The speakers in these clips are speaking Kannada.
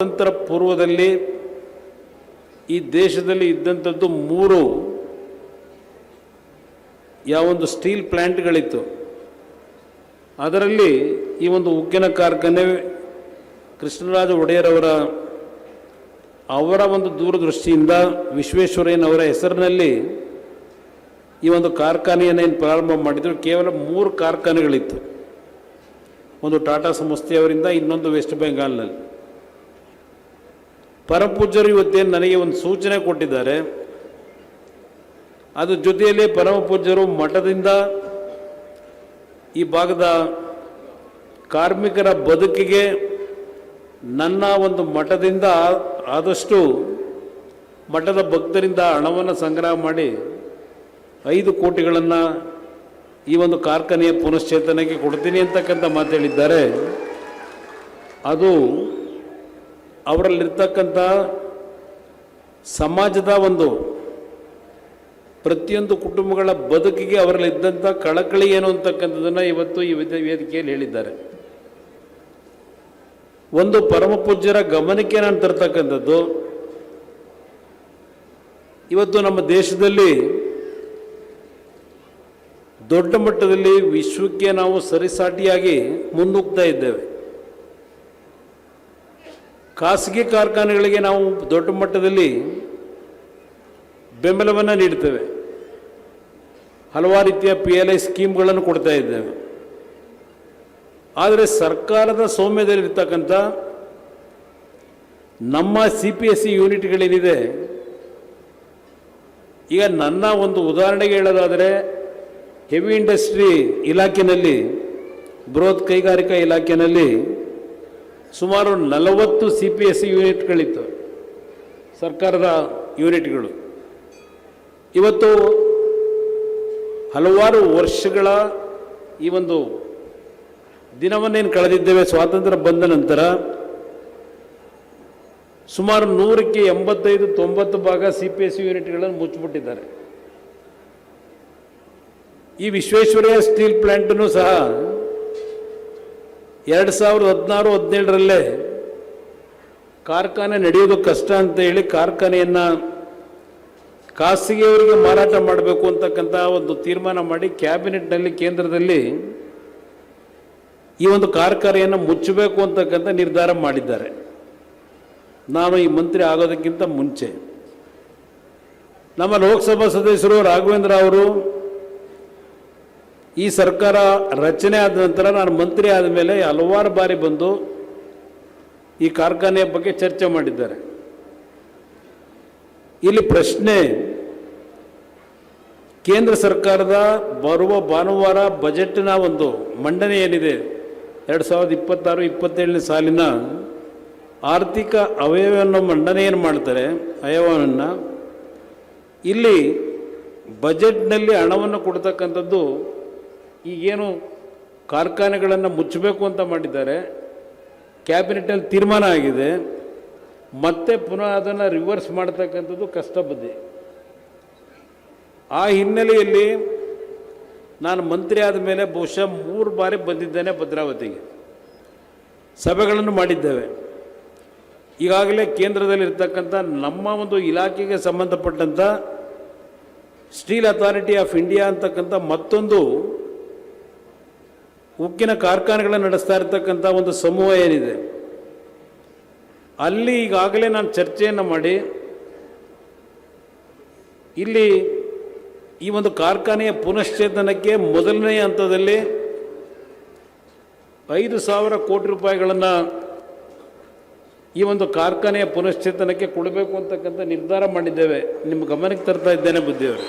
ಸ್ವಾತಂತ್ರ್ಯ ಪೂರ್ವದಲ್ಲಿ ಈ ದೇಶದಲ್ಲಿ ಇದ್ದಂಥದ್ದು ಮೂರು ಯಾವೊಂದು ಸ್ಟೀಲ್ ಪ್ಲ್ಯಾಂಟ್ಗಳಿತ್ತು ಅದರಲ್ಲಿ ಈ ಒಂದು ಉಕ್ಕಿನ ಕಾರ್ಖಾನೆ ಕೃಷ್ಣರಾಜ ಒಡೆಯರವರ, ಅವರ ಒಂದು ದೂರದೃಷ್ಟಿಯಿಂದ ವಿಶ್ವೇಶ್ವರಯ್ಯನವರ ಹೆಸರಿನಲ್ಲಿ ಈ ಒಂದು ಕಾರ್ಖಾನೆಯನ್ನು ಏನು ಪ್ರಾರಂಭ ಮಾಡಿದ್ರು. ಕೇವಲ ಮೂರು ಕಾರ್ಖಾನೆಗಳಿತ್ತು. ಒಂದು ಟಾಟಾ ಸಂಸ್ಥೆಯವರಿಂದ ಇನ್ನೊಂದು ವೆಸ್ಟ್ ಬೆಂಗಾಲ್ನಲ್ಲಿ. ಪರಮಪೂಜ್ಯರು ಇವತ್ತೇ ನನಗೆ ಒಂದು ಸೂಚನೆ ಕೊಟ್ಟಿದ್ದಾರೆ. ಅದ್ರ ಜೊತೆಯಲ್ಲಿ ಪರಮಪೂಜ್ಯರು ಮಠದಿಂದ ಈ ಭಾಗದ ಕಾರ್ಮಿಕರ ಬದುಕಿಗೆ ನನ್ನ ಒಂದು ಮಠದಿಂದ ಆದಷ್ಟು ಮಠದ ಭಕ್ತರಿಂದ ಹಣವನ್ನು ಸಂಗ್ರಹ ಮಾಡಿ ಐದು ಕೋಟಿಗಳನ್ನು ಈ ಒಂದು ಕಾರ್ಖಾನೆಯ ಪುನಶ್ಚೇತನಕ್ಕೆ ಕೊಡ್ತೀನಿ ಅಂತಕ್ಕಂಥ ಮಾತು ಹೇಳಿದ್ದಾರೆ. ಅದು ಅವರಲ್ಲಿರ್ತಕ್ಕಂಥ ಸಮಾಜದ ಒಂದು ಪ್ರತಿಯೊಂದು ಕುಟುಂಬಗಳ ಬದುಕಿಗೆ ಅವರಲ್ಲಿದ್ದಂಥ ಕಳಕಳಿ ಏನು ಅಂತಕ್ಕಂಥದ್ದನ್ನು ಇವತ್ತು ಈ ವಿದ್ಯ ವೇದಿಕೆಯಲ್ಲಿ ಹೇಳಿದ್ದಾರೆ. ಒಂದು ಪರಮ ಪೂಜ್ಯರ ಗಮನಕ್ಕೆ ನಾನು ತರ್ತಕ್ಕಂಥದ್ದು, ಇವತ್ತು ನಮ್ಮ ದೇಶದಲ್ಲಿ ದೊಡ್ಡ ಮಟ್ಟದಲ್ಲಿ ವಿಶ್ವಕ್ಕೆ ನಾವು ಸರಿಸಾಟಿಯಾಗಿ ಮುನ್ನುಗ್ತಾ ಇದ್ದೇವೆ. ಖಾಸಗಿ ಕಾರ್ಖಾನೆಗಳಿಗೆ ನಾವು ದೊಡ್ಡ ಮಟ್ಟದಲ್ಲಿ ಬೆಂಬಲವನ್ನು ನೀಡುತ್ತೇವೆ ಹಲವಾರು ರೀತಿಯ ಪಿ ಎಲ್ ಐ ಸ್ಕೀಮ್ಗಳನ್ನು ಕೊಡ್ತಾ ಇದ್ದೇವೆ. ಆದರೆ ಸರ್ಕಾರದ ಸೌಮ್ಯದಲ್ಲಿರ್ತಕ್ಕಂಥ ನಮ್ಮ ಸಿ ಪಿ ಎಸ್ ಸಿ ಯೂನಿಟ್ಗಳೇನಿದೆ ಈಗ ನನ್ನ ಒಂದು ಉದಾಹರಣೆಗೆ ಹೇಳೋದಾದರೆ ಹೆವಿ ಇಂಡಸ್ಟ್ರಿ ಇಲಾಖೆಯಲ್ಲಿ ಬೃಹತ್ ಕೈಗಾರಿಕಾ ಇಲಾಖೆಯಲ್ಲಿ ಸುಮಾರು ನಲವತ್ತು ಸಿ ಪಿ ಎಸ್ ಸಿ ಯೂನಿಟ್ಗಳಿತ್ತು ಸರ್ಕಾರದ ಯೂನಿಟ್ಗಳು ಇವತ್ತು ಹಲವಾರು ವರ್ಷಗಳ ಈ ಒಂದು ದಿನವನ್ನೇನು ಕಳೆದಿದ್ದೇವೆ? ಸ್ವಾತಂತ್ರ್ಯ ಬಂದ ನಂತರ ಸುಮಾರು ನೂರಕ್ಕೆ ಎಂಬತ್ತೈದು, ತೊಂಬತ್ತು ಭಾಗ ಸಿ ಪಿ ಎಸ್ ಸಿ ಯೂನಿಟ್ಗಳನ್ನು ಮುಚ್ಚಿಬಿಟ್ಟಿದ್ದಾರೆ. ಈ ವಿಶ್ವೇಶ್ವರಯ್ಯ ಸ್ಟೀಲ್ ಪ್ಲ್ಯಾಂಟನ್ನು ಸಹ ಎರಡು ಸಾವಿರದ ಹದಿನಾರು, ಹದಿನೇಳರಲ್ಲೇ ಕಾರ್ಖಾನೆ ನಡೆಯೋದು ಕಷ್ಟ ಅಂತ ಹೇಳಿ ಕಾರ್ಖಾನೆಯನ್ನು ಖಾಸಗಿಯವರಿಗೆ ಮಾರಾಟ ಮಾಡಬೇಕು ಅಂತಕ್ಕಂಥ ಒಂದು ತೀರ್ಮಾನ ಮಾಡಿ ಕ್ಯಾಬಿನೆಟ್ನಲ್ಲಿ, ಕೇಂದ್ರದಲ್ಲಿ ಈ ಒಂದು ಕಾರ್ಖಾನೆಯನ್ನು ಮುಚ್ಚಬೇಕು ಅಂತಕ್ಕಂಥ ನಿರ್ಧಾರ ಮಾಡಿದ್ದಾರೆ. ನಾನು ಈ ಮಂತ್ರಿ ಆಗೋದಕ್ಕಿಂತ ಮುಂಚೆ. ನಮ್ಮ ಲೋಕಸಭಾ ಸದಸ್ಯರು ರಾಘವೇಂದ್ರ ಅವರು ಈ ಸರ್ಕಾರ ರಚನೆ ಆದ ನಂತರ ನಾನು ಮಂತ್ರಿ ಆದ ಮೇಲೆ ಹಲವಾರು ಬಾರಿ ಬಂದು ಈ ಕಾರ್ಖಾನೆಯ ಬಗ್ಗೆ ಚರ್ಚೆ ಮಾಡಿದ್ದಾರೆ. ಇಲ್ಲಿ ಪ್ರಶ್ನೆ, ಕೇಂದ್ರ ಸರ್ಕಾರದ ಬರುವ ಭಾನುವಾರ ಬಜೆಟ್ನ ಒಂದು ಮಂಡನೆ ಏನಿದೆ? ಎರಡು ಸಾವಿರದ ಇಪ್ಪತ್ತಾರು, ಇಪ್ಪತ್ತೇಳನೇ ಸಾಲಿನ ಆರ್ಥಿಕ ಅವಯವವನ್ನು ಏನು ಮಾಡ್ತಾರೆ? ಅವಯವವನ್ನು ಇಲ್ಲಿ ಬಜೆಟ್ನಲ್ಲಿ ಹಣವನ್ನು ಕೊಡ್ತಕ್ಕಂಥದ್ದು ಈಗೇನು ಕಾರ್ಖಾನೆಗಳನ್ನು ಮುಚ್ಚಬೇಕು ಅಂತ ಮಾಡಿದ್ದಾರೆ. ಕ್ಯಾಬಿನೆಟಲ್ಲಿ ತೀರ್ಮಾನ ಆಗಿದೆ. ಮತ್ತೆ ಪುನಃ ಅದನ್ನು ರಿವರ್ಸ್ ಮಾಡ್ತಕ್ಕಂಥದ್ದು ಕಷ್ಟ ಬುದ್ಧಿ ಆ ಹಿನ್ನೆಲೆಯಲ್ಲಿ ನಾನು ಮಂತ್ರಿ ಆದ ಮೇಲೆ ಬಹುಶಃ ಮೂರು ಬಾರಿ ಬಂದಿದ್ದೇನೆ ಭದ್ರಾವತಿಗೆ. ಸಭೆಗಳನ್ನು ಮಾಡಿದ್ದೇವೆ. ಈಗಾಗಲೇ ಕೇಂದ್ರದಲ್ಲಿರ್ತಕ್ಕಂಥ ನಮ್ಮ ಒಂದು ಇಲಾಖೆಗೆ ಸಂಬಂಧಪಟ್ಟಂಥ ಸ್ಟೀಲ್ ಅಥಾರಿಟಿ ಆಫ್ ಇಂಡಿಯಾ ಅಂತಕ್ಕಂಥ ಮತ್ತೊಂದು ಉಕ್ಕಿನ ಕಾರ್ಖಾನೆಗಳನ್ನು ನಡೆಸ್ತಾ ಇರತಕ್ಕಂಥ ಒಂದು ಸಮೂಹ ಏನಿದೆ. ಅಲ್ಲಿ ಈಗಾಗಲೇ ನಾನು ಚರ್ಚೆಯನ್ನು ಮಾಡಿ, ಇಲ್ಲಿ ಈ ಒಂದು ಕಾರ್ಖಾನೆಯ ಪುನಶ್ಚೇತನಕ್ಕೆ ಮೊದಲನೇ ಹಂತದಲ್ಲಿ ಐದು ಸಾವಿರ ಕೋಟಿ ರೂಪಾಯಿಗಳನ್ನು ಈ ಒಂದು ಕಾರ್ಖಾನೆಯ ಪುನಶ್ಚೇತನಕ್ಕೆ ಕೊಡಬೇಕು ಅಂತಕ್ಕಂಥ ನಿರ್ಧಾರ ಮಾಡಿದ್ದೇವೆ. ನಿಮ್ಮ ಗಮನಕ್ಕೆ ತರ್ತಾ ಇದ್ದೇನೆ ಬುದ್ಧಿಯವರು.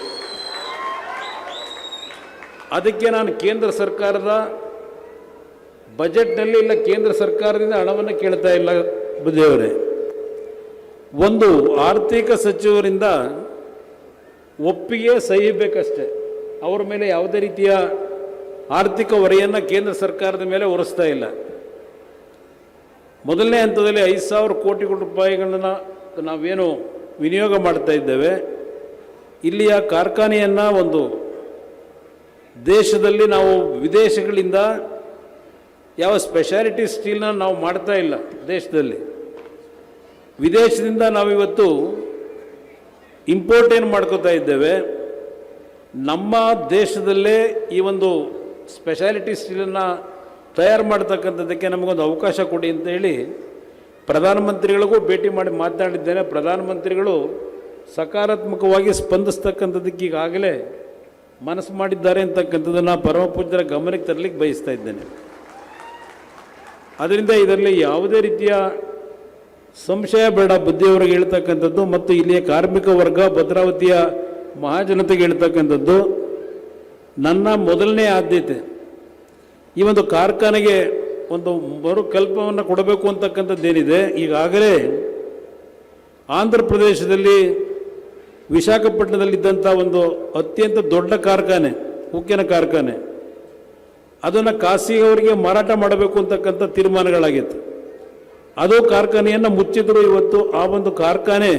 ಅದಕ್ಕೆ ನಾನು ಕೇಂದ್ರ ಸರ್ಕಾರದ ಬಜೆಟ್ನಲ್ಲಿ ಇಲ್ಲ, ಕೇಂದ್ರ ಸರ್ಕಾರದಿಂದ ಹಣವನ್ನು ಕೇಳ್ತಾ ಇಲ್ಲ ಬುದ್ಧಿಯವರೇ. ಒಂದು ಆರ್ಥಿಕ ಸಚಿವರಿಂದ ಒಪ್ಪಿಗೆ ಸಹಿ ಬೇಕಷ್ಟೇ ಅವರ ಮೇಲೆ ಯಾವುದೇ ರೀತಿಯ ಆರ್ಥಿಕ ಹೊರೆಯನ್ನು ಕೇಂದ್ರ ಸರ್ಕಾರದ ಮೇಲೆ ಹೊರಿಸ್ತಾ ಇಲ್ಲ. ಮೊದಲನೇ ಹಂತದಲ್ಲಿ ಐದು ಸಾವಿರ ಕೋಟಿ ರೂಪಾಯಿಗಳನ್ನು ನಾವೇನು ವಿನಿಯೋಗ ಮಾಡ್ತಾ ಇದ್ದೇವೆ. ಇಲ್ಲಿಯ ಕಾರ್ಖಾನೆಯನ್ನು ಒಂದು ದೇಶದಲ್ಲಿ ನಾವು ವಿದೇಶಗಳಿಂದ ಯಾವ ಸ್ಪೆಷಾಲಿಟಿ ಸ್ಟೀಲ್ನ ನಾವು ಮಾಡ್ತಾ ಇಲ್ಲ ದೇಶದಲ್ಲಿ. ವಿದೇಶದಿಂದ ನಾವಿವತ್ತು ಇಂಪೋರ್ಟ್ ಏನು ಮಾಡ್ಕೋತಾ ಇದ್ದೇವೆ, ನಮ್ಮ ದೇಶದಲ್ಲೇ ಈ ಒಂದು ಸ್ಪೆಷಾಲಿಟಿ ಸ್ಟೀಲನ್ನು ತಯಾರು ಮಾಡ್ತಕ್ಕಂಥದ್ದಕ್ಕೆ ನಮಗೊಂದು ಅವಕಾಶ ಕೊಡಿ ಅಂತ ಹೇಳಿ ಪ್ರಧಾನಮಂತ್ರಿಗಳಿಗೂ ಭೇಟಿ ಮಾಡಿ ಮಾತನಾಡಿದ್ದೇನೆ. ಪ್ರಧಾನಮಂತ್ರಿಗಳು ಸಕಾರಾತ್ಮಕವಾಗಿ ಸ್ಪಂದಿಸ್ತಕ್ಕಂಥದ್ದಕ್ಕೆ ಈಗಾಗಲೇ ಮನಸ್ಸು ಮಾಡಿದ್ದಾರೆ ಅಂತಕ್ಕಂಥದ್ದನ್ನು ಪರಮಪೂಜ್ಯರ ಗಮನಕ್ಕೆ ತರಲಿಕ್ಕೆ ಬಯಸ್ತಾ ಇದ್ದೇನೆ. ಅದರಿಂದ ಇದರಲ್ಲಿ ಯಾವುದೇ ರೀತಿಯ ಸಂಶಯ ಬೇಡ. ಬುದ್ಧಿಯವರಿಗೆ ಹೇಳ್ತಕ್ಕಂಥದ್ದು ಮತ್ತು ಇಲ್ಲಿಯ ಕಾರ್ಮಿಕ ವರ್ಗ, ಭದ್ರಾವತಿಯ ಮಹಾಜನತೆಗೆ ಹೇಳ್ತಕ್ಕಂಥದ್ದು, ನನ್ನ ಮೊದಲನೇ ಆದ್ಯತೆ. ಈ ಒಂದು ಕಾರ್ಖಾನೆಗೆ ಒಂದು ಮರುಕಲ್ಪವನ್ನು ಕೊಡಬೇಕು ಅಂತಕ್ಕಂಥದ್ದೇನಿದೆ. ಈಗಾಗಲೇ ಆಂಧ್ರ ಪ್ರದೇಶದಲ್ಲಿ ವಿಶಾಖಪಟ್ಟಣದಲ್ಲಿದ್ದಂಥ ಒಂದು ಅತ್ಯಂತ ದೊಡ್ಡ ಕಾರ್ಖಾನೆ, ಉಕ್ಕಿನ ಕಾರ್ಖಾನೆ. ಅದನ್ನು ಖಾಸಗಿಯವರಿಗೆ ಮಾರಾಟ ಮಾಡಬೇಕು ಅಂತಕ್ಕಂಥ ತೀರ್ಮಾನಗಳಾಗಿತ್ತು. ಅದು ಕಾರ್ಖಾನೆಯನ್ನು ಮುಚ್ಚಿದ್ರು ಇವತ್ತು, ಆ ಒಂದು ಕಾರ್ಖಾನೆ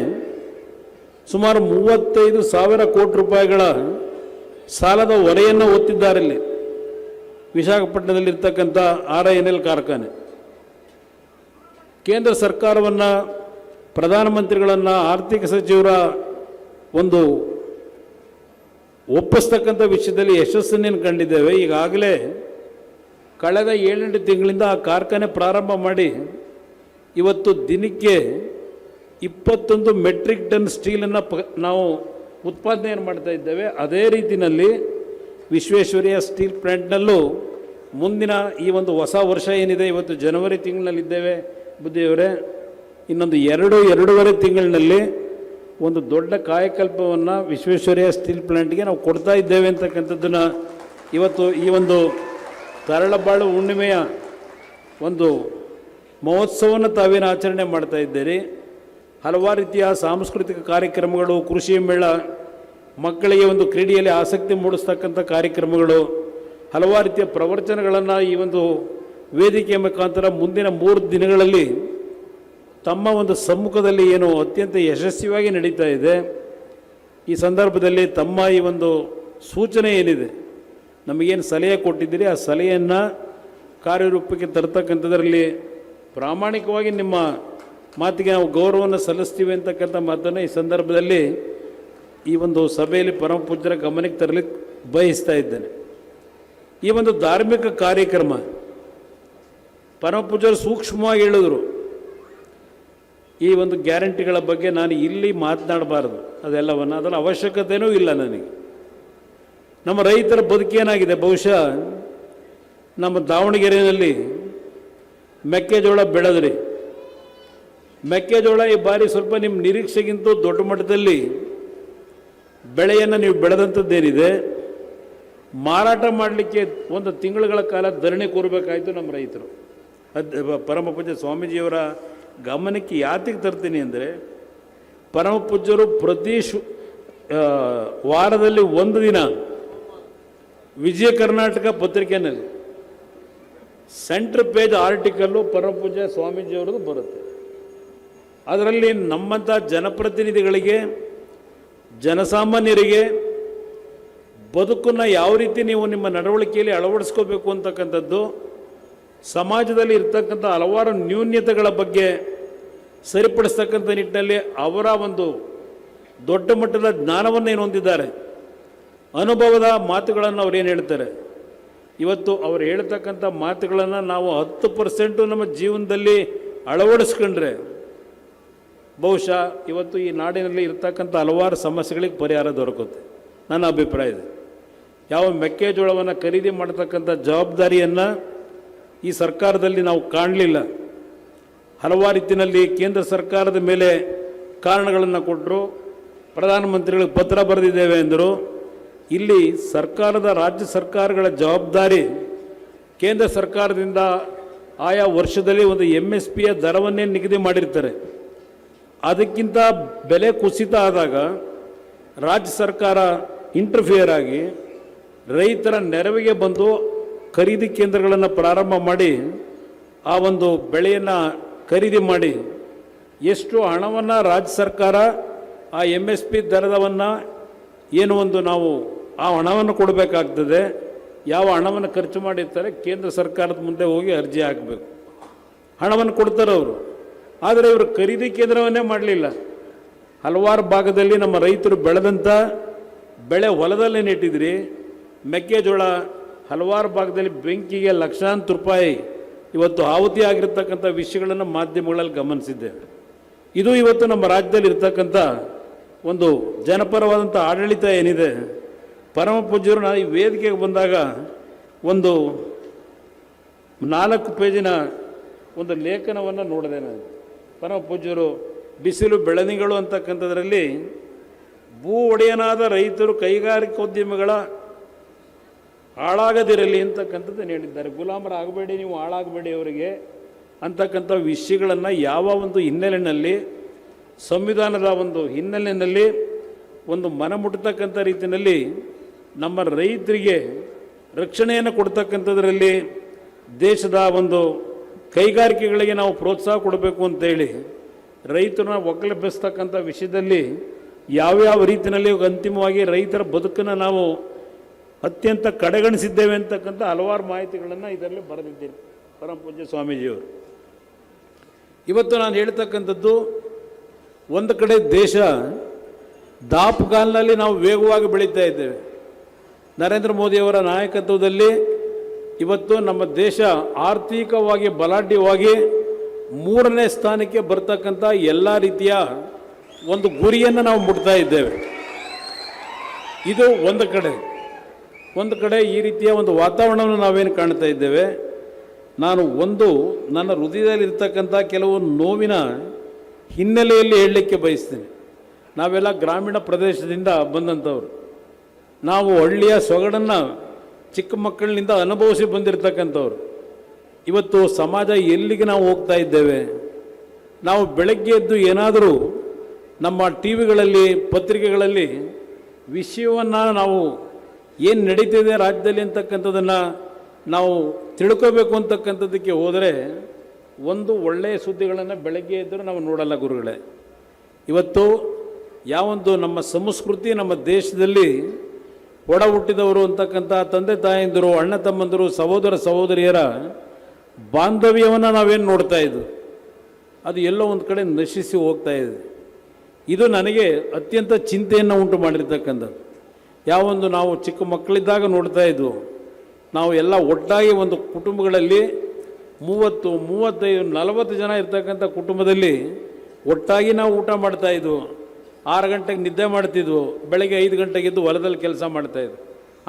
ಸುಮಾರು ಮೂವತ್ತೈದು ಸಾವಿರ ಕೋಟಿ ರೂಪಾಯಿಗಳ ಸಾಲದ ಹೊರೆಯನ್ನು ಇಲ್ಲಿ ವಿಶಾಖಪಟ್ಟಣದಲ್ಲಿರ್ತಕ್ಕಂಥ ಆರ್ ಐ ಎನ್ ಎಲ್ ಕಾರ್ಖಾನೆ. ಕೇಂದ್ರ ಸರ್ಕಾರವನ್ನು, ಪ್ರಧಾನಮಂತ್ರಿಗಳನ್ನು, ಆರ್ಥಿಕ ಸಚಿವರ ಒಂದು ಒಪ್ಪಿಸ್ತಕ್ಕಂಥ ವಿಷಯದಲ್ಲಿ ಯಶಸ್ಸನ್ನೇನು ಕಂಡಿದ್ದೇವೆ, ಈಗಾಗಲೇ ಕಳೆದ ಏಳೆಂಟು ತಿಂಗಳಿಂದ ಆ ಕಾರ್ಖಾನೆ ಪ್ರಾರಂಭ ಮಾಡಿ ಇವತ್ತು ದಿನಕ್ಕೆ ಇಪ್ಪತ್ತೊಂದು ಮೆಟ್ರಿಕ್ ಟನ್ ಸ್ಟೀಲನ್ನು ಪ, ನಾವು ಉತ್ಪಾದನೆಯನ್ನು ಮಾಡ್ತಾ ಇದ್ದೇವೆ. ಅದೇ ರೀತಿಯಲ್ಲಿ ವಿಶ್ವೇಶ್ವರಯ್ಯ ಸ್ಟೀಲ್ ಪ್ಲ್ಯಾಂಟ್ನಲ್ಲೂ ಮುಂದಿನ ಈ ಒಂದು ಹೊಸ ವರ್ಷ ಏನಿದೆ, ಇವತ್ತು ಜನವರಿ ತಿಂಗಳಲ್ಲಿದ್ದೇವೆ ಬುದ್ಧಿಯವರೇ. ಇನ್ನೊಂದು ಎರಡು, ಎರಡೂವರೆ ತಿಂಗಳಿನಲ್ಲಿ ಒಂದು ದೊಡ್ಡ ಕಾಯಕಲ್ಪವನ್ನು ವಿಶ್ವೇಶ್ವರಯ್ಯ ಸ್ಟೀಲ್ ಪ್ಲ್ಯಾಂಟ್ಗೆ ನಾವು ಕೊಡ್ತಾ ಇದ್ದೇವೆ ಅಂತಕ್ಕಂಥದ್ದನ್ನು ಇವತ್ತು ಈ ಒಂದು ತರಳಬಾಳು ಹುಣ್ಣಿಮೆಯ ಒಂದು ಮಹೋತ್ಸವವನ್ನು ತಾವೇನು ಆಚರಣೆ ಮಾಡ್ತಾ ಇದ್ದೀರಿ? ಹಲವಾರು ರೀತಿಯ ಸಾಂಸ್ಕೃತಿಕ ಕಾರ್ಯಕ್ರಮಗಳು, ಕೃಷಿ ಮೇಳ, ಮಕ್ಕಳಿಗೆ ಒಂದು ಕ್ರೀಡೆಯಲ್ಲಿ ಆಸಕ್ತಿ ಮೂಡಿಸ್ತಕ್ಕಂಥ ಕಾರ್ಯಕ್ರಮಗಳು, ಹಲವಾರು ರೀತಿಯ ಪ್ರವಚನಗಳನ್ನು ಈ ಒಂದು ವೇದಿಕೆಯ ಮುಖಾಂತರ ಮುಂದಿನ ಮೂರು ದಿನಗಳಲ್ಲಿ ತಮ್ಮ ಒಂದು ಸಮ್ಮುಖದಲ್ಲಿ ಏನು ಅತ್ಯಂತ ಯಶಸ್ವಿಯಾಗಿ ನಡೀತಾ ಇದೆ. ಈ ಸಂದರ್ಭದಲ್ಲಿ ತಮ್ಮ ಈ ಒಂದು ಸೂಚನೆ ಏನಿದೆ? ನಮಗೇನು ಸಲಹೆ ಕೊಟ್ಟಿದ್ದೀರಿ? ಆ ಸಲಹೆಯನ್ನು ಕಾರ್ಯರೂಪಕ್ಕೆ ತರ್ತಕ್ಕಂಥದ್ರಲ್ಲಿ ಪ್ರಾಮಾಣಿಕವಾಗಿ ನಿಮ್ಮ ಮಾತಿಗೆ ನಾವು ಗೌರವವನ್ನು ಸಲ್ಲಿಸ್ತೀವಿ ಅಂತಕ್ಕಂಥ ಮಾತನ್ನು ಈ ಸಂದರ್ಭದಲ್ಲಿ ಈ ಒಂದು ಸಭೆಯಲ್ಲಿ ಪರಮಪೂಜ್ಯರ ಗಮನಕ್ಕೆ ತರಲಿಕ್ಕೆ ಬಯಸ್ತಾ ಇದ್ದೇನೆ. ಈ ಒಂದು ಧಾರ್ಮಿಕ ಕಾರ್ಯಕ್ರಮ ಪರಮಪೂಜರು ಸೂಕ್ಷ್ಮವಾಗಿ ಹೇಳಿದರು. ಈ ಒಂದು ಗ್ಯಾರಂಟಿಗಳ ಬಗ್ಗೆ ನಾನು ಇಲ್ಲಿ ಮಾತನಾಡಬಾರದು. ಅದೆಲ್ಲವನ್ನು, ಅದರ ಅವಶ್ಯಕತೆಯೂ ಇಲ್ಲ ನನಗೆ. ನಮ್ಮ ರೈತರ ಬದುಕೇನಾಗಿದೆ ಬಹುಶಃ ನಮ್ಮ ದಾವಣಗೆರೆಯಲ್ಲಿ ಮೆಕ್ಕೆಜೋಳ ಬೆಳೆದ್ರಿ. ಮೆಕ್ಕೆಜೋಳ ಈ ಬಾರಿ ಸ್ವಲ್ಪ ನಿಮ್ಮ ನಿರೀಕ್ಷೆಗಿಂತ ದೊಡ್ಡ ಮಟ್ಟದಲ್ಲಿ ಬೆಳೆಯನ್ನು ನೀವು ಬೆಳೆದಂಥದ್ದೇನಿದೆ? ಮಾರಾಟ ಮಾಡಲಿಕ್ಕೆ ಒಂದು ತಿಂಗಳುಗಳ ಕಾಲ ಧರಣಿ ಕೂರಬೇಕಾಯಿತು ನಮ್ಮ ರೈತರು. ಅದ್ ಪರಮ ಪೂಜ್ಯ ಸ್ವಾಮೀಜಿಯವರ ಗಮನಕ್ಕೆ ಯಾತಿಗೆ ತರ್ತೀನಿ ಅಂದರೆ, ಪರಮ ಪೂಜ್ಯರು ಪ್ರತಿ ಶು ವಾರದಲ್ಲಿ ಒಂದು ದಿನ ವಿಜಯ ಕರ್ನಾಟಕ ಪತ್ರಿಕೆಯಲ್ಲಿ ಸೆಂಟ್ರ್ ಪೇಜ್ ಆರ್ಟಿಕಲ್ಲು ಪರಮಪೂಜ ಸ್ವಾಮೀಜಿಯವ್ರದ್ದು ಬರುತ್ತೆ. ಅದರಲ್ಲಿ ನಮ್ಮಂಥ ಜನಪ್ರತಿನಿಧಿಗಳಿಗೆ, ಜನಸಾಮಾನ್ಯರಿಗೆ ಬದುಕನ್ನು ಯಾವ ರೀತಿ ನೀವು ನಿಮ್ಮ ನಡವಳಿಕೆಯಲ್ಲಿ ಅಳವಡಿಸ್ಕೋಬೇಕು ಅಂತಕ್ಕಂಥದ್ದು, ಸಮಾಜದಲ್ಲಿ ಇರ್ತಕ್ಕಂಥ ಹಲವಾರು ನ್ಯೂನ್ಯತೆಗಳ ಬಗ್ಗೆ ಸರಿಪಡಿಸ್ತಕ್ಕಂಥ ನಿಟ್ಟಿನಲ್ಲಿ ಅವರ ಒಂದು ದೊಡ್ಡ ಮಟ್ಟದ ಜ್ಞಾನವನ್ನು ಏನು ಹೊಂದಿದ್ದಾರೆ ಅನುಭವದ ಮಾತುಗಳನ್ನು ಅವ್ರು ಏನು ಹೇಳ್ತಾರೆ? ಇವತ್ತು ಅವ್ರು ಹೇಳ್ತಕ್ಕಂಥ ಮಾತುಗಳನ್ನು ನಾವು ಹತ್ತು ಪರ್ಸೆಂಟು ನಮ್ಮ ಜೀವನದಲ್ಲಿ ಅಳವಡಿಸ್ಕೊಂಡ್ರೆ ಬಹುಶಃ ಇವತ್ತು ಈ ನಾಡಿನಲ್ಲಿ ಇರ್ತಕ್ಕಂಥ ಹಲವಾರು ಸಮಸ್ಯೆಗಳಿಗೆ ಪರಿಹಾರ ದೊರಕುತ್ತೆ. ನನ್ನ ಅಭಿಪ್ರಾಯ ಇದೆ. ಯಾವ ಮೆಕ್ಕೆಜೋಳವನ್ನು ಖರೀದಿ ಮಾಡತಕ್ಕಂಥ ಜವಾಬ್ದಾರಿಯನ್ನು ಈ ಸರ್ಕಾರದಲ್ಲಿ ನಾವು ಕಾಣಲಿಲ್ಲ. ಹಲವಾರು ರೀತಿಯಲ್ಲಿ ಕೇಂದ್ರ ಸರ್ಕಾರದ ಮೇಲೆ ಕಾರಣಗಳನ್ನು ಕೊಟ್ಟರು ಪ್ರಧಾನಮಂತ್ರಿಗಳಿಗೆ ಪತ್ರ ಬರೆದಿದ್ದೇವೆ ಎಂದರು. ಇಲ್ಲಿ ಸರ್ಕಾರದ ರಾಜ್ಯ ಸರ್ಕಾರಗಳ ಜವಾಬ್ದಾರಿ ಕೇಂದ್ರ ಸರ್ಕಾರದಿಂದ ಆಯಾ ವರ್ಷದಲ್ಲಿ ಒಂದು ಎಂ ಎಸ್ ಪಿಯ ದರವನ್ನೇ ನಿಗದಿ ಮಾಡಿರ್ತಾರೆ. ಅದಕ್ಕಿಂತ ಬೆಲೆ ಕುಸಿತ ಆದಾಗ ರಾಜ್ಯ ಸರ್ಕಾರ ಇಂಟರ್ಫಿಯರ್ ಆಗಿ ರೈತರ ನೆರವಿಗೆ ಬಂದು ಖರೀದಿ ಕೇಂದ್ರಗಳನ್ನು ಪ್ರಾರಂಭ ಮಾಡಿ ಆ ಒಂದು ಬೆಳೆಯನ್ನು ಖರೀದಿ ಮಾಡಿ ಎಷ್ಟು ಹಣವನ್ನು ರಾಜ್ಯ ಸರ್ಕಾರ ಆ ಎಂ ಎಸ್ ಪಿ ದರದವನ್ನು ಏನು ಒಂದು ನಾವು ಆ ಹಣವನ್ನು ಕೊಡಬೇಕಾಗ್ತದೆ. ಯಾವ ಹಣವನ್ನು ಖರ್ಚು ಮಾಡಿರ್ತಾರೆ ಕೇಂದ್ರ ಸರ್ಕಾರದ ಮುಂದೆ ಹೋಗಿ ಅರ್ಜಿ ಹಾಕಬೇಕು. ಹಣವನ್ನು ಕೊಡ್ತಾರೆ ಅವರು. ಆದರೆ ಇವರು ಖರೀದಿ ಕೇಂದ್ರವನ್ನೇ ಮಾಡಲಿಲ್ಲ. ಹಲವಾರು ಭಾಗದಲ್ಲಿ ನಮ್ಮ ರೈತರು ಬೆಳೆದಂಥ ಬೆಳೆ ಹೊಲದಲ್ಲೇ ನೆಟ್ಟಿದ್ರಿ. ಮೆಕ್ಕೆಜೋಳ ಹಲವಾರು ಭಾಗದಲ್ಲಿ ಬೆಂಕಿಗೆ ಲಕ್ಷಾಂತರ ರೂಪಾಯಿ ಇವತ್ತು ಆಹುತಿ ಆಗಿರ್ತಕ್ಕಂಥ ವಿಷಯಗಳನ್ನು ಮಾಧ್ಯಮಗಳಲ್ಲಿ ಗಮನಿಸಿದ್ದೇವೆ. ಇದು ಇವತ್ತು ನಮ್ಮ ರಾಜ್ಯದಲ್ಲಿ ಇರ್ತಕ್ಕಂಥ ಒಂದು ಜನಪರವಾದಂಥ ಆಡಳಿತ ಏನಿದೆ ಪರಮ ಪೂಜ್ಯರು ನಾನು ಈ ವೇದಿಕೆಗೆ ಬಂದಾಗ ಒಂದು ನಾಲ್ಕು ಪೇಜಿನ ಒಂದು ಲೇಖನವನ್ನು ನೋಡಿದೆ ನಾನು. ಪರಮ ಪೂಜ್ಯರು ಬಿಸಿಲು ಬೆಳನಿಗಳು ಅಂತಕ್ಕಂಥದ್ರಲ್ಲಿ ಭೂ ಒಡೆಯನಾದ ರೈತರು ಕೈಗಾರಿಕೋದ್ಯಮಿಗಳ ಹಾಳಾಗದಿರಲಿ ಅಂತಕ್ಕಂಥದ್ದನ್ನು ಹೇಳಿದ್ದಾರೆ ಗುಲಾಮರಾಗಬೇಡಿ ನೀವು ಹಾಳಾಗಬೇಡಿ ಅವರಿಗೆ ಅಂತಕ್ಕಂಥ ವಿಷಯಗಳನ್ನು ಯಾವ ಒಂದು ಹಿನ್ನೆಲೆಯಲ್ಲಿ, ಸಂವಿಧಾನದ ಒಂದು ಹಿನ್ನೆಲೆಯಲ್ಲಿ, ಒಂದು ಮನ ಮುಟ್ಟತಕ್ಕಂಥ ರೀತಿಯಲ್ಲಿ ನಮ್ಮ ರೈತರಿಗೆ ರಕ್ಷಣೆಯನ್ನು ಕೊಡ್ತಕ್ಕಂಥದ್ರಲ್ಲಿ ದೇಶದ ಒಂದು ಕೈಗಾರಿಕೆಗಳಿಗೆ ನಾವು ಪ್ರೋತ್ಸಾಹ ಕೊಡಬೇಕು ಅಂತೇಳಿ ರೈತರನ್ನ ಒಕ್ಕಲೆಬ್ಬಿಸ್ತಕ್ಕಂಥ ವಿಷಯದಲ್ಲಿ ಯಾವ್ಯಾವ ರೀತಿಯಲ್ಲಿ ಅಂತಿಮವಾಗಿ ರೈತರ ಬದುಕನ್ನು ನಾವು ಅತ್ಯಂತ ಕಡೆಗಣಿಸಿದ್ದೇವೆ ಅಂತಕ್ಕಂಥ ಹಲವಾರು ಮಾಹಿತಿಗಳನ್ನು ಇದರಲ್ಲಿ ಬರೆದಿದ್ದೇನೆ. ಪರಮ ಪೂಜ್ಯ ಸ್ವಾಮೀಜಿಯವರು. ಇವತ್ತು ನಾನು ಹೇಳ್ತಕ್ಕಂಥದ್ದು, ಒಂದು ಕಡೆ ದೇಶ ದಾಪುಗಾಲಿನಲ್ಲಿ ನಾವು ವೇಗವಾಗಿ ಬೆಳೀತಾ ಇದ್ದೇವೆ. ನರೇಂದ್ರ ಮೋದಿಯವರ ನಾಯಕತ್ವದಲ್ಲಿ ಇವತ್ತು ನಮ್ಮ ದೇಶ ಆರ್ಥಿಕವಾಗಿ ಬಲಾಢ್ಯವಾಗಿ ಮೂರನೇ ಸ್ಥಾನಕ್ಕೆ ಬರ್ತಕ್ಕಂಥ ಎಲ್ಲ ರೀತಿಯ ಒಂದು ಗುರಿಯನ್ನು ನಾವು ಮುಟ್ತಾ ಇದ್ದೇವೆ. ಇದು ಒಂದು ಕಡೆ. ಒಂದು ಕಡೆ ಈ ರೀತಿಯ ಒಂದು ವಾತಾವರಣವನ್ನು ನಾವೇನು ಕಾಣ್ತಾ ಇದ್ದೇವೆ. ನಾನು ಒಂದು, ನನ್ನ ಹೃದಯದಲ್ಲಿರ್ತಕ್ಕಂಥ ಕೆಲವು ನೋವಿನ ಹಿನ್ನೆಲೆಯಲ್ಲಿ ಹೇಳಲಿಕ್ಕೆ ಬಯಸ್ತೇನೆ. ನಾವೆಲ್ಲ ಗ್ರಾಮೀಣ ಪ್ರದೇಶದಿಂದ ಬಂದಂಥವ್ರು. ನಾವು ಒಳ್ಳೆಯ ಸೊಗಡನ್ನು ಚಿಕ್ಕ ಮಕ್ಕಳಿನಿಂದ ಅನುಭವಿಸಿ ಬಂದಿರತಕ್ಕಂಥವ್ರು. ಇವತ್ತು ಸಮಾಜ ಎಲ್ಲಿಗೆ ನಾವು ಹೋಗ್ತಾ ಇದ್ದೇವೆ? ನಾವು ಬೆಳಗ್ಗೆ ಎದ್ದು ಏನಾದರೂ ನಮ್ಮ ಟಿ ವಿಗಳಲ್ಲಿ, ಪತ್ರಿಕೆಗಳಲ್ಲಿ ವಿಷಯವನ್ನು ನಾವು ಏನು ನಡೀತಿದೆ ರಾಜ್ಯದಲ್ಲಿ ಅಂತಕ್ಕಂಥದ್ದನ್ನು ನಾವು ತಿಳ್ಕೋಬೇಕು ಅಂತಕ್ಕಂಥದ್ದಕ್ಕೆ ಹೋದರೆ ಒಂದು ಒಳ್ಳೆಯ ಸುದ್ದಿಗಳನ್ನು ಬೆಳಗ್ಗೆ ಎದ್ದರೂ ನಾವು ನೋಡಲ್ಲ ಗುರುಗಳೇ. ಇವತ್ತು ಯಾವೊಂದು ನಮ್ಮ ಸಂಸ್ಕೃತಿ ನಮ್ಮ ದೇಶದಲ್ಲಿ ಒಡ ಹುಟ್ಟಿದವರು ಅಂತಕ್ಕಂಥ ತಂದೆ ತಾಯಂದಿರು, ಅಣ್ಣ ತಮ್ಮಂದಿರು, ಸಹೋದರ ಸಹೋದರಿಯರ ಬಾಂಧವ್ಯವನ್ನು ನಾವೇನು ನೋಡ್ತಾ ಇದ್ದು ಅದು ಎಲ್ಲೋ ಒಂದು ಕಡೆ ನಶಿಸಿ ಹೋಗ್ತಾ ಇದೆ. ಇದು ನನಗೆ ಅತ್ಯಂತ ಚಿಂತೆಯನ್ನು ಉಂಟು ಮಾಡಿರ್ತಕ್ಕಂಥದ್ದು. ಯಾವೊಂದು ನಾವು ಚಿಕ್ಕ ಮಕ್ಕಳಿದ್ದಾಗ ನೋಡ್ತಾ ಇದ್ವು. ನಾವು ಎಲ್ಲ ಒಟ್ಟಾಗಿ ಒಂದು ಕುಟುಂಬಗಳಲ್ಲಿ ಮೂವತ್ತು, ಮೂವತ್ತೈದು, ನಲವತ್ತು ಜನ ಇರ್ತಕ್ಕಂಥ ಕುಟುಂಬದಲ್ಲಿ ಒಟ್ಟಾಗಿ ನಾವು ಊಟ ಮಾಡ್ತಾ ಇದ್ವು. ಆರು ಗಂಟೆಗೆ ನಿದ್ದೆ ಮಾಡ್ತಿದ್ವು, ಬೆಳಗ್ಗೆ ಐದು ಗಂಟೆಗೆದ್ದು ಹೊಲದಲ್ಲಿ ಕೆಲಸ ಮಾಡ್ತಾಯಿದ್ವು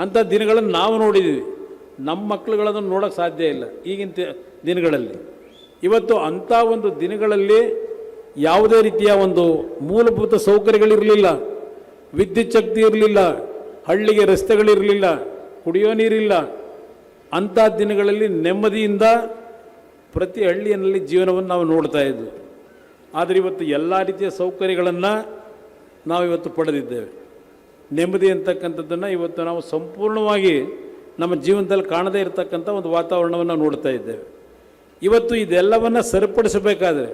ಅಂಥ ದಿನಗಳನ್ನು ನಾವು ನೋಡಿದ್ದೀವಿ. ನಮ್ಮ ಮಕ್ಕಳುಗಳನ್ನು ನೋಡೋಕ್ಕೆ ಸಾಧ್ಯ ಇಲ್ಲ ಈಗಿನ ದಿನಗಳಲ್ಲಿ. ಇವತ್ತು ಅಂಥ ಒಂದು ದಿನಗಳಲ್ಲಿ ಯಾವುದೇ ರೀತಿಯ ಒಂದು ಮೂಲಭೂತ ಸೌಕರ್ಯಗಳಿರಲಿಲ್ಲ. ವಿದ್ಯುತ್ ಶಕ್ತಿ ಇರಲಿಲ್ಲ, ಹಳ್ಳಿಗೆ ರಸ್ತೆಗಳಿರಲಿಲ್ಲ, ಕುಡಿಯೋ ನೀರಿಲ್ಲ. ಅಂಥ ದಿನಗಳಲ್ಲಿ ನೆಮ್ಮದಿಯಿಂದ ಪ್ರತಿ ಹಳ್ಳಿಯಲ್ಲಿ ಜೀವನವನ್ನು ನಾವು ನೋಡ್ತಾ ಇದ್ವಿ. ಆದರೆ ಇವತ್ತು ಎಲ್ಲ ರೀತಿಯ ಸೌಕರ್ಯಗಳನ್ನು ನಾವು ಇವತ್ತು ಪಡೆದಿದ್ದೇವೆ. ನೆಮ್ಮದಿ ಅಂತಕ್ಕಂಥದ್ದನ್ನು ಇವತ್ತು ನಾವು ಸಂಪೂರ್ಣವಾಗಿ ನಮ್ಮ ಜೀವನದಲ್ಲಿ ಕಾಣದೇ ಇರತಕ್ಕಂಥ ಒಂದು ವಾತಾವರಣವನ್ನು ನೋಡ್ತಾ ಇದ್ದೇವೆ. ಇವತ್ತು ಇದೆಲ್ಲವನ್ನು ಸರಿಪಡಿಸಬೇಕಾದ್ರೆ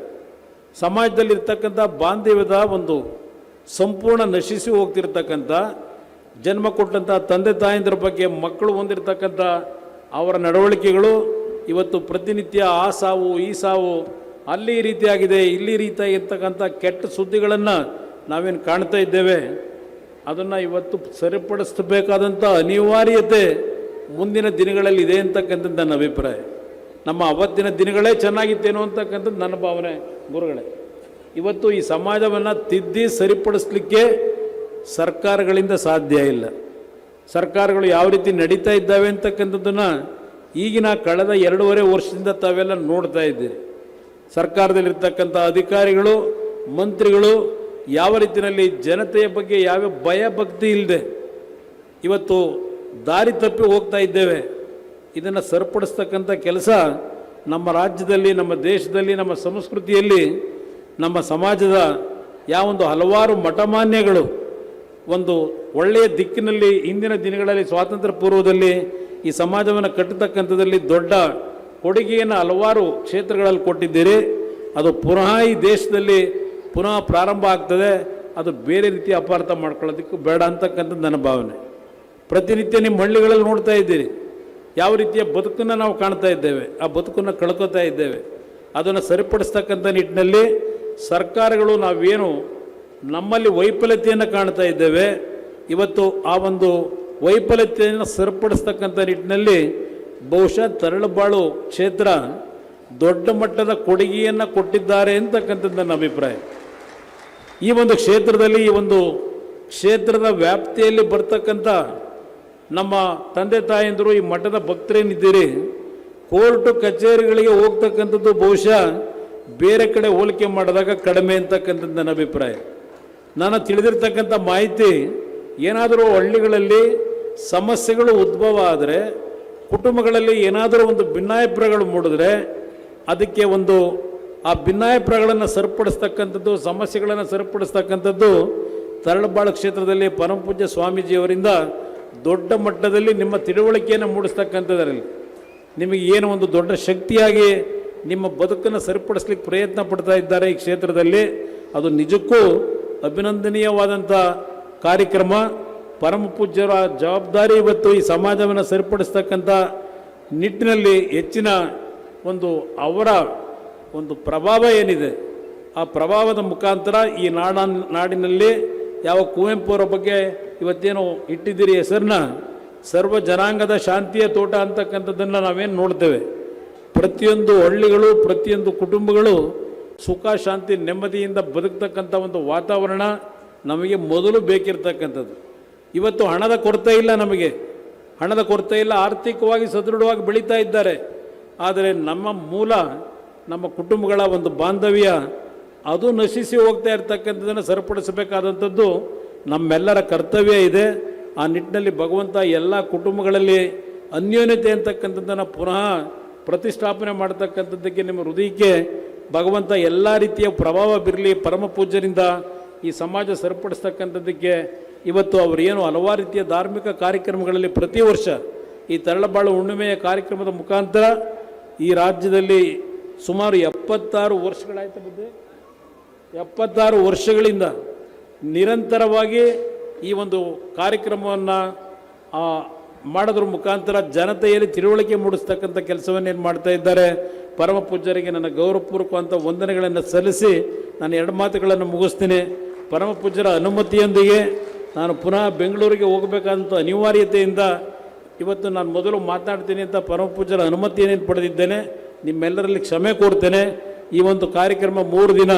ಸಮಾಜದಲ್ಲಿರ್ತಕ್ಕಂಥ ಬಾಂಧವ್ಯದ ಒಂದು ಸಂಪೂರ್ಣ ನಶಿಸಿ ಹೋಗ್ತಿರ್ತಕ್ಕಂಥ, ಜನ್ಮ ಕೊಟ್ಟಂಥ ತಂದೆ ತಾಯಂದಿರ ಬಗ್ಗೆ ಮಕ್ಕಳು ಹೊಂದಿರತಕ್ಕಂಥ ಅವರ ನಡವಳಿಕೆಗಳು ಇವತ್ತು ಪ್ರತಿನಿತ್ಯ ಆ ಸಾವು, ಈ ಸಾವು, ಅಲ್ಲಿ ರೀತಿಯಾಗಿದೆ, ಇಲ್ಲಿ ರೀತಿಯಾಗಿರ್ತಕ್ಕಂಥ ಕೆಟ್ಟ ಸುದ್ದಿಗಳನ್ನು ನಾವೇನು ಕಾಣ್ತಾ ಇದ್ದೇವೆ, ಅದನ್ನು ಇವತ್ತು ಸರಿಪಡಿಸಬೇಕಾದಂಥ ಅನಿವಾರ್ಯತೆ ಮುಂದಿನ ದಿನಗಳಲ್ಲಿ ಇದೆ ಅಂತಕ್ಕಂಥದ್ದು ನನ್ನ ಅಭಿಪ್ರಾಯ. ನಮ್ಮ ಅವತ್ತಿನ ದಿನಗಳೇ ಚೆನ್ನಾಗಿತ್ತೇನೋ ಅಂತಕ್ಕಂಥದ್ದು ನನ್ನ ಭಾವನೆ ಗುರುಗಳೇ. ಇವತ್ತು ಈ ಸಮಾಜವನ್ನು ತಿದ್ದಿ ಸರಿಪಡಿಸಲಿಕ್ಕೆ ಸರ್ಕಾರಗಳಿಂದ ಸಾಧ್ಯ ಇಲ್ಲ. ಸರ್ಕಾರಗಳು ಯಾವ ರೀತಿ ನಡೀತಾ ಇದ್ದಾವೆ ಅಂತಕ್ಕಂಥದ್ದನ್ನು ಈಗಿನ ಕಳೆದ ಎರಡೂವರೆ ವರ್ಷದಿಂದ ತಾವೆಲ್ಲ ನೋಡ್ತಾ ಇದ್ದೀರಿ. ಸರ್ಕಾರದಲ್ಲಿರ್ತಕ್ಕಂಥ ಅಧಿಕಾರಿಗಳು, ಮಂತ್ರಿಗಳು ಯಾವ ರೀತಿಯಲ್ಲಿ ಜನತೆಯ ಬಗ್ಗೆ ಯಾವ ಭಯ ಭಕ್ತಿ ಇಲ್ಲದೆ ಇವತ್ತು ದಾರಿ ತಪ್ಪಿ ಹೋಗ್ತಾ ಇದ್ದೇವೆ. ಇದನ್ನು ಸರಿಪಡಿಸ್ತಕ್ಕಂಥ ಕೆಲಸ ನಮ್ಮ ರಾಜ್ಯದಲ್ಲಿ, ನಮ್ಮ ದೇಶದಲ್ಲಿ, ನಮ್ಮ ಸಂಸ್ಕೃತಿಯಲ್ಲಿ, ನಮ್ಮ ಸಮಾಜದ ಯಾವ ಒಂದು ಹಲವಾರು ಮಠಮಾನ್ಯಗಳು ಒಂದು ಒಳ್ಳೆಯ ದಿಕ್ಕಿನಲ್ಲಿ ಇಂದಿನ ದಿನಗಳಲ್ಲಿ ಸ್ವಾತಂತ್ರ್ಯ ಪೂರ್ವದಲ್ಲಿ ಈ ಸಮಾಜವನ್ನು ಕಟ್ಟತಕ್ಕಂಥದ್ದಲ್ಲಿ ದೊಡ್ಡ ಕೊಡುಗೆಯನ್ನು ಹಲವಾರು ಕ್ಷೇತ್ರಗಳಲ್ಲಿ ಕೊಟ್ಟಿದ್ದೀರಿ. ಅದು ಪುನಃ ಈ ದೇಶದಲ್ಲಿ ಪುನಃ ಪ್ರಾರಂಭ ಆಗ್ತದೆ, ಅದು ಬೇರೆ ರೀತಿ ಅಪಾರ್ಥ ಮಾಡ್ಕೊಳ್ಳೋದಕ್ಕೂ ಬೇಡ ಅಂತಕ್ಕಂಥದ್ದು ನನ್ನ ಭಾವನೆ ಪ್ರತಿನಿತ್ಯ ನಿಮ್ಮ ಹಳ್ಳಿಗಳಲ್ಲಿ ನೋಡ್ತಾ ಇದ್ದೀರಿ. ಯಾವ ರೀತಿಯ ಬದುಕನ್ನು ನಾವು ಕಾಣ್ತಾ ಇದ್ದೇವೆ, ಆ ಬದುಕನ್ನು ಕಳ್ಕೊತಾ ಇದ್ದೇವೆ. ಅದನ್ನು ಸರಿಪಡಿಸ್ತಕ್ಕಂಥ ನಿಟ್ಟಿನಲ್ಲಿ ಸರ್ಕಾರಗಳು ನಾವೇನು ನಮ್ಮಲ್ಲಿ ವೈಫಲ್ಯತೆಯನ್ನು ಕಾಣ್ತಾ ಇದ್ದೇವೆ. ಇವತ್ತು ಆ ಒಂದು ವೈಫಲ್ಯತೆಯನ್ನು ಸರಿಪಡಿಸ್ತಕ್ಕಂಥ ನಿಟ್ಟಿನಲ್ಲಿ ಬಹುಶಃ ತರಳಬಾಳು ಕ್ಷೇತ್ರ ದೊಡ್ಡ ಮಟ್ಟದ ಕೊಡುಗೆಯನ್ನು ಕೊಟ್ಟಿದ್ದಾರೆ ಅಂತಕ್ಕಂಥದ್ದು ನನ್ನ ಅಭಿಪ್ರಾಯ. ಈ ಒಂದು ಕ್ಷೇತ್ರದಲ್ಲಿ, ಈ ಒಂದು ಕ್ಷೇತ್ರದ ವ್ಯಾಪ್ತಿಯಲ್ಲಿ ಬರ್ತಕ್ಕಂಥ ನಮ್ಮ ತಂದೆ ತಾಯಂದಿರು, ಈ ಮಠದ ಭಕ್ತರೇನಿದ್ದೀರಿ? ಕೋರ್ಟು ಕಚೇರಿಗಳಿಗೆ ಹೋಗ್ತಕ್ಕಂಥದ್ದು ಬಹುಶಃ ಬೇರೆ ಕಡೆ ಹೋಲಿಕೆ ಮಾಡಿದಾಗ ಕಡಿಮೆ ಅಂತಕ್ಕಂಥದ್ದು ನನ್ನ ಅಭಿಪ್ರಾಯ. ನಾನು ತಿಳಿದಿರ್ತಕ್ಕಂಥ ಮಾಹಿತಿ, ಏನಾದರೂ ಹಳ್ಳಿಗಳಲ್ಲಿ ಸಮಸ್ಯೆಗಳು ಉದ್ಭವ ಆದರೆ, ಕುಟುಂಬಗಳಲ್ಲಿ ಏನಾದರೂ ಒಂದು ಭಿನ್ನಾಭಿಪ್ರಾಯಗಳು ಮೂಡಿದ್ರೆ, ಅದಕ್ಕೆ ಒಂದು ಆ ಭಿನ್ನಾಭಿಪ್ರಾಯಗಳನ್ನು ಸರಿಪಡಿಸ್ತಕ್ಕಂಥದ್ದು, ಸಮಸ್ಯೆಗಳನ್ನು ಸರಿಪಡಿಸ್ತಕ್ಕಂಥದ್ದು ತರಳಬಾಳು ಕ್ಷೇತ್ರದಲ್ಲಿ ಪರಮಪೂಜ್ಯ ಸ್ವಾಮೀಜಿಯವರಿಂದ ದೊಡ್ಡ ಮಟ್ಟದಲ್ಲಿ ನಿಮ್ಮ ತಿಳುವಳಿಕೆಯನ್ನು ಮೂಡಿಸ್ತಕ್ಕಂಥದ್ರಲ್ಲಿ. ನಿಮಗೆ ಏನು ಒಂದು ದೊಡ್ಡ ಶಕ್ತಿಯಾಗಿ ನಿಮ್ಮ ಬದುಕನ್ನು ಸರಿಪಡಿಸ್ಲಿಕ್ಕೆ ಪ್ರಯತ್ನ ಪಡ್ತಾ ಇದ್ದಾರೆ ಈ ಕ್ಷೇತ್ರದಲ್ಲಿ. ಅದು ನಿಜಕ್ಕೂ ಅಭಿನಂದನೀಯವಾದಂಥ ಕಾರ್ಯಕ್ರಮ. ಪರಮ ಪೂಜ್ಯರ ಜವಾಬ್ದಾರಿ ಇವತ್ತು ಈ ಸಮಾಜವನ್ನು ಸರಿಪಡಿಸ್ತಕ್ಕಂಥ ನಿಟ್ಟಿನಲ್ಲಿ ಹೆಚ್ಚಿನ ಒಂದು ಅವರ ಒಂದು ಪ್ರಭಾವ ಏನಿದೆ, ಆ ಪ್ರಭಾವದ ಮುಖಾಂತರ ಈ ನಾಡ, ನಾಡಿನಲ್ಲಿ ಯಾವ ಕುವೆಂಪು ಅವರ ಬಗ್ಗೆ ಇವತ್ತೇನು ಇಟ್ಟಿದ್ದೀರಿ ಹೆಸರನ್ನ, ಸರ್ವ ಜನಾಂಗದ ಶಾಂತಿಯ ತೋಟ ಅಂತಕ್ಕಂಥದ್ದನ್ನು ನಾವೇನು ನೋಡ್ತೇವೆ. ಪ್ರತಿಯೊಂದು ಹಳ್ಳಿಗಳು, ಪ್ರತಿಯೊಂದು ಕುಟುಂಬಗಳು ಸುಖ, ಶಾಂತಿ, ನೆಮ್ಮದಿಯಿಂದ ಬದುಕ್ತಕ್ಕಂಥ ಒಂದು ವಾತಾವರಣ ನಮಗೆ ಮೊದಲು ಬೇಕಿರ್ತಕ್ಕಂಥದ್ದು. ಇವತ್ತು ಹಣದ ಕೊರತೆ ಇಲ್ಲ ನಮಗೆ. ಹಣದ ಕೊರತೆ ಇಲ್ಲ, ಆರ್ಥಿಕವಾಗಿ ಸದೃಢವಾಗಿ ಬೆಳೀತಾ ಇದ್ದಾರೆ. ಆದರೆ ನಮ್ಮ ಮೂಲ ನಮ್ಮ ಕುಟುಂಬಗಳ ಒಂದು ಬಾಂಧವ್ಯ, ಅದು ನಶಿಸಿ ಹೋಗ್ತಾ ಇರ್ತಕ್ಕಂಥದ್ದನ್ನು ಸರಿಪಡಿಸಬೇಕಾದಂಥದ್ದು ನಮ್ಮೆಲ್ಲರ ಕರ್ತವ್ಯ ಇದೆ. ಆ ನಿಟ್ಟಿನಲ್ಲಿ ಭಗವಂತ ಎಲ್ಲ ಕುಟುಂಬಗಳಲ್ಲಿ ಅನ್ಯೋನ್ಯತೆ ಅಂತಕ್ಕಂಥದ್ದನ್ನು ಪುನಃ ಪ್ರತಿಷ್ಠಾಪನೆ ಮಾಡ್ತಕ್ಕಂಥದ್ದಕ್ಕೆ ನಿಮ್ಮ ಹೃದಯಕ್ಕೆ ಭಗವಂತ ಎಲ್ಲ ರೀತಿಯ ಪ್ರಭಾವ ಬೀರಲಿ ಪರಮ ಪೂಜ್ಯರಿಂದ ಈ ಸಮಾಜ ಸರಿಪಡಿಸ್ತಕ್ಕಂಥದ್ದಕ್ಕೆ ಇವತ್ತು ಅವರೇನು ಹಲವಾರು ರೀತಿಯ ಧಾರ್ಮಿಕ ಕಾರ್ಯಕ್ರಮಗಳಲ್ಲಿ ಪ್ರತಿ ವರ್ಷ ಈ ತರಳಬಾಳು ಹುಣ್ಣಿಮೆಯ ಕಾರ್ಯಕ್ರಮದ ಮುಖಾಂತರ ಈ ರಾಜ್ಯದಲ್ಲಿ ಸುಮಾರು ಎಪ್ಪತ್ತಾರು ವರ್ಷಗಳಾಯ್ತು ಬುದ್ಧಿ ಎಪ್ಪತ್ತಾರು ವರ್ಷಗಳಿಂದ ನಿರಂತರವಾಗಿ ಈ ಒಂದು ಕಾರ್ಯಕ್ರಮವನ್ನು ಮಾಡೋದ್ರ ಮುಖಾಂತರ ಜನತೆಯಲ್ಲಿ ತಿಳುವಳಿಕೆ ಮೂಡಿಸ್ತಕ್ಕಂಥ ಕೆಲಸವನ್ನೇನು ಮಾಡ್ತಾ ಇದ್ದಾರೆ, ಪರಮ ಪೂಜ್ಯರಿಗೆ ನನ್ನ ಗೌರವಪೂರ್ವಕವಂಥ ವಂದನೆಗಳನ್ನು ಸಲ್ಲಿಸಿ ನಾನು ಎರಡು ಮಾತುಗಳನ್ನು ಮುಗಿಸ್ತೀನಿ. ಪರಮ ಪೂಜ್ಯರ ಅನುಮತಿಯೊಂದಿಗೆ ನಾನು ಪುನಃ ಬೆಂಗಳೂರಿಗೆ ಹೋಗಬೇಕಾದಂಥ ಅನಿವಾರ್ಯತೆಯಿಂದ ಇವತ್ತು ನಾನು ಮೊದಲು ಮಾತಾಡ್ತೀನಿ ಅಂತ ಪರಮ ಪೂಜ್ಯರ ಅನುಮತಿಯನ್ನು ಪಡೆದಿದ್ದೇನೆ. ನಿಮ್ಮೆಲ್ಲರಲ್ಲಿ ಕ್ಷಮೆ ಕೋರ್ತೇನೆ. ಈ ಒಂದು ಕಾರ್ಯಕ್ರಮ ಮೂರು ದಿನ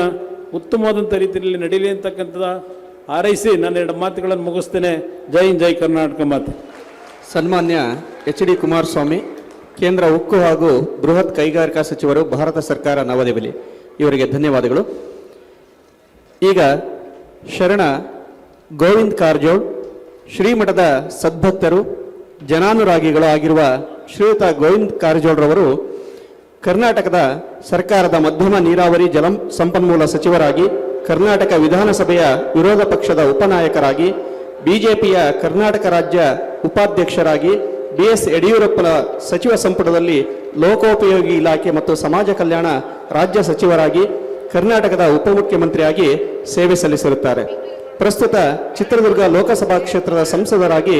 ಉತ್ತಮವಾದಂಥ ರೀತಿಯಲ್ಲಿ ನಡೀಲಿ ಅಂತಕ್ಕಂಥದ್ದು ಹಾರೈಸಿ ನನ್ನ ಎರಡು ಮಾತುಗಳನ್ನು ಮುಗಿಸ್ತೇನೆ. ಜೈ ಇನ್ ಜೈ ಕರ್ನಾಟಕ ಮಾತು. ಸನ್ಮಾನ್ಯ ಎಚ್ ಡಿ ಕುಮಾರಸ್ವಾಮಿ, ಕೇಂದ್ರ ಉಕ್ಕು ಹಾಗೂ ಬೃಹತ್ ಕೈಗಾರಿಕಾ ಸಚಿವರು, ಭಾರತ ಸರ್ಕಾರ ನವದೆಹಲಿ. ಇವರಿಗೆ ಧನ್ಯವಾದಗಳು. ಈಗ ಶರಣ ಗೋವಿಂದ್ ಕಾರಜೋಳ್, ಶ್ರೀಮಠದ ಸದ್ಭಕ್ತರು, ಜನಾನುರಾಗಿಗಳು ಆಗಿರುವ ಶ್ರೀಯುತ ಗೋವಿಂದ್ ಕಾರಜೋಳ್ರವರು ಕರ್ನಾಟಕದ ಸರ್ಕಾರದ ಮಧ್ಯಮ ನೀರಾವರಿ ಜಲ ಸಂಪನ್ಮೂಲ ಸಚಿವರಾಗಿ, ಕರ್ನಾಟಕ ವಿಧಾನಸಭೆಯ ವಿರೋಧ ಪಕ್ಷದ ಉಪನಾಯಕರಾಗಿ, ಬಿಜೆಪಿಯ ಕರ್ನಾಟಕ ರಾಜ್ಯ ಉಪಾಧ್ಯಕ್ಷರಾಗಿ, ಬಿಎಸ್ ಯಡಿಯೂರಪ್ಪನ ಸಚಿವ ಸಂಪುಟದಲ್ಲಿ ಲೋಕೋಪಯೋಗಿ ಇಲಾಖೆ ಮತ್ತು ಸಮಾಜ ಕಲ್ಯಾಣ ರಾಜ್ಯ ಸಚಿವರಾಗಿ, ಕರ್ನಾಟಕದ ಉಪಮುಖ್ಯಮಂತ್ರಿಯಾಗಿ ಸೇವೆ ಸಲ್ಲಿಸಿರುತ್ತಾರೆ. ಪ್ರಸ್ತುತ ಚಿತ್ರದುರ್ಗ ಲೋಕಸಭಾ ಕ್ಷೇತ್ರದ ಸಂಸದರಾಗಿ